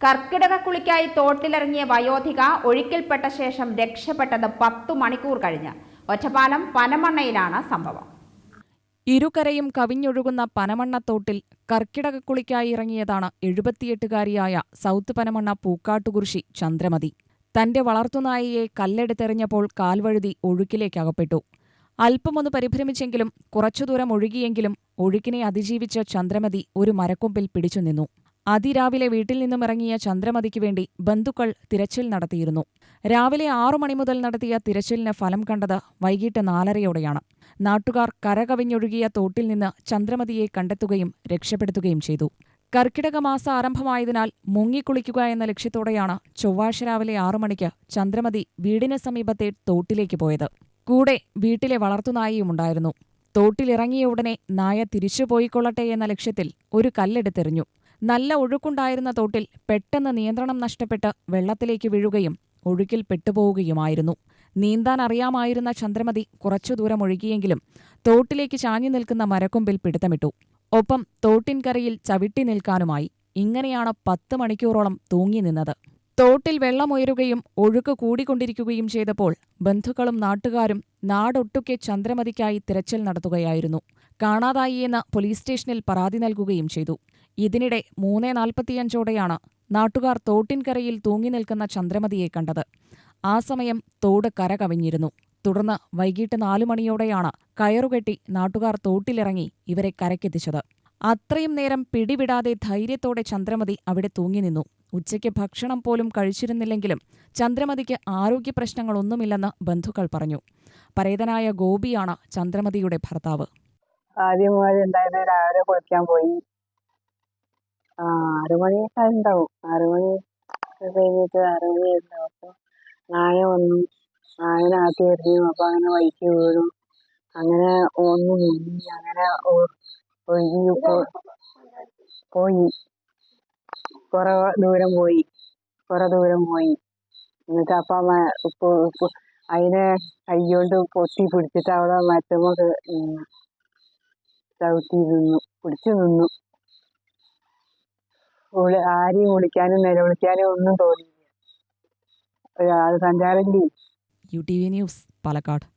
കർക്കിടക കുളിക്കായി തോട്ടിലിറങ്ങിയ വയോധിക ഒഴുക്കിൽപ്പെട്ട ശേഷം രക്ഷപ്പെട്ടത് പത്തു മണിക്കൂർ കഴിഞ്ഞ്. ഒറ്റപ്പാലം പനമണ്ണയിലാണ് സംഭവം. ഇരുകരയും കവിഞ്ഞൊഴുകുന്ന പനമണ്ണത്തോട്ടിൽ കർക്കിടക കുളിക്കായി ഇറങ്ങിയതാണ് എഴുപത്തിയെട്ടുകാരിയായ സൗത്ത് പനമണ്ണ പൂക്കാട്ടുകുറിശി ചന്ദ്രമതി. തന്റെ വളർത്തുനായയെ കല്ലെടുത്തെറിഞ്ഞപ്പോൾ കാൽവഴുതി ഒഴുക്കിലേക്കകപ്പെട്ടു. അല്പമൊന്ന് പരിഭ്രമിച്ചെങ്കിലും കുറച്ചു ദൂരം ഒഴുകിയെങ്കിലും ഒഴുക്കിനെ അതിജീവിച്ച ചന്ദ്രമതി ഒരു മരക്കൊമ്പിൽ പിടിച്ചുനിന്നു. അതിരാവിലെ വീട്ടിൽ നിന്നും ഇറങ്ങിയ ചന്ദ്രമതിക്ക് വേണ്ടി ബന്ധുക്കൾ തിരച്ചിൽ നടത്തിയിരുന്നു. രാവിലെ ആറു മണി മുതൽ നടത്തിയ തിരച്ചിലിന് ഫലം കണ്ടത് വൈകിട്ട് നാലരയോടെയാണ്. നാട്ടുകാർ കരകവിഞ്ഞൊഴുകിയ തോട്ടിൽ നിന്ന് ചന്ദ്രമതിയെ കണ്ടെത്തുകയും രക്ഷപ്പെടുത്തുകയും ചെയ്തു. കർക്കിടക മാസ ആരംഭമായതിനാൽ മുങ്ങിക്കുളിക്കുക എന്ന ലക്ഷ്യത്തോടെയാണ് ചൊവ്വാഴ്ച രാവിലെ ആറു മണിക്ക് ചന്ദ്രമതി വീടിന് സമീപത്തെ തോട്ടിലേക്ക് പോയത്. കൂടെ വീട്ടിലെ വളർത്തുനായയും വളർത്തുനായയുമുണ്ടായിരുന്നു തോട്ടിലിറങ്ങിയ ഉടനെ നായ തിരിച്ചുപോയിക്കൊള്ളട്ടെ എന്ന ലക്ഷ്യത്തിൽ ഒരു കല്ലെടുത്തെറിഞ്ഞു. നല്ല ഒഴുക്കുണ്ടായിരുന്ന തോട്ടിൽ പെട്ടെന്ന് നിയന്ത്രണം നഷ്ടപ്പെട്ട് വെള്ളത്തിലേക്ക് വീഴുകയും ഒഴുക്കിൽ പെട്ടുപോവുകയുമായിരുന്നു. നീന്താൻ അറിയാമായിരുന്ന ചന്ദ്രമതി കുറച്ചു ദൂരം ഒഴുകിയെങ്കിലും തോട്ടിലേക്ക് ചാഞ്ഞു നിൽക്കുന്ന മരക്കൊമ്പിൽ പിടുത്തമിട്ടു. ഒപ്പം തോട്ടിൻകരയിൽ ചവിട്ടി നിൽക്കാനുമായി ഇങ്ങനെയാണ് പത്ത് മണിക്കൂറോളം തൂങ്ങി നിന്നത് തോട്ടിൽ വെള്ളമുയരുകയും ഒഴുക്ക് കൂടിക്കൊണ്ടിരിക്കുകയും ചെയ്തപ്പോൾ ബന്ധുക്കളും നാട്ടുകാരും നാടൊട്ടുക്കെ ചന്ദ്രമതിക്കായി തിരച്ചിൽ നടത്തുകയായിരുന്നു. കാണാതായി എന്ന് പോലീസ് സ്റ്റേഷനിൽ പരാതി നൽകുകയും ചെയ്തു. ഇതിനിടെ മൂന്നേ നാൽപ്പത്തിയഞ്ചോടെയാണ് നാട്ടുകാർ തോട്ടിൻകരയിൽ തൂങ്ങി നിൽക്കുന്ന ചന്ദ്രമതിയെ കണ്ടത്. ആ സമയം തോട് കര കവിഞ്ഞിരുന്നു. തുടർന്ന് വൈകിട്ട് നാലു മണിയോടെയാണ് കയറുകെട്ടി നാട്ടുകാർ തോട്ടിലിറങ്ങി ഇവരെ കരക്കെത്തിച്ചത് അത്രയും നേരം പിടിവിടാതെ ധൈര്യത്തോടെ ചന്ദ്രമതി അവിടെ തൂങ്ങി നിന്നു. ഉച്ചയ്ക്ക് ഭക്ഷണം പോലും കഴിച്ചിരുന്നില്ലെങ്കിലും ചന്ദ്രമതിക്ക് ആരോഗ്യപ്രശ്നങ്ങളൊന്നുമില്ലെന്ന് ബന്ധുക്കൾ പറഞ്ഞു. പരേതനായ ഗോപിയാണ് ചന്ദ്രമതിയുടെ ഭർത്താവ്. ആദ്യം രാവിലെ കുളിക്കാൻ പോയി. ആറുമണിയൊക്കെ ആറു മണിയൊക്കെ ഉണ്ടാവും. അങ്ങനെ ഒന്ന് അങ്ങനെ ഒ- ഒഴുകി പോ- പോയി കുറെ ദൂരം പോയി. കുറെ ദൂരം പോയി. എന്നിട്ട് അപ്പൊ അതിനെ കൈകൊണ്ട് പൊത്തി പിടിച്ചിട്ട് അവിടെ മരത്തുമ്മ ചവിട്ടി നിന്നു. പിടിച്ചു നിന്നു. വിളി ആരെയും വിളിക്കാനും നിലവിളിക്കാനും ഒന്നും തോന്നിയില്ല. ഒരാൾ സഞ്ചാരം ചെയ്യും. U T V news Palakkad.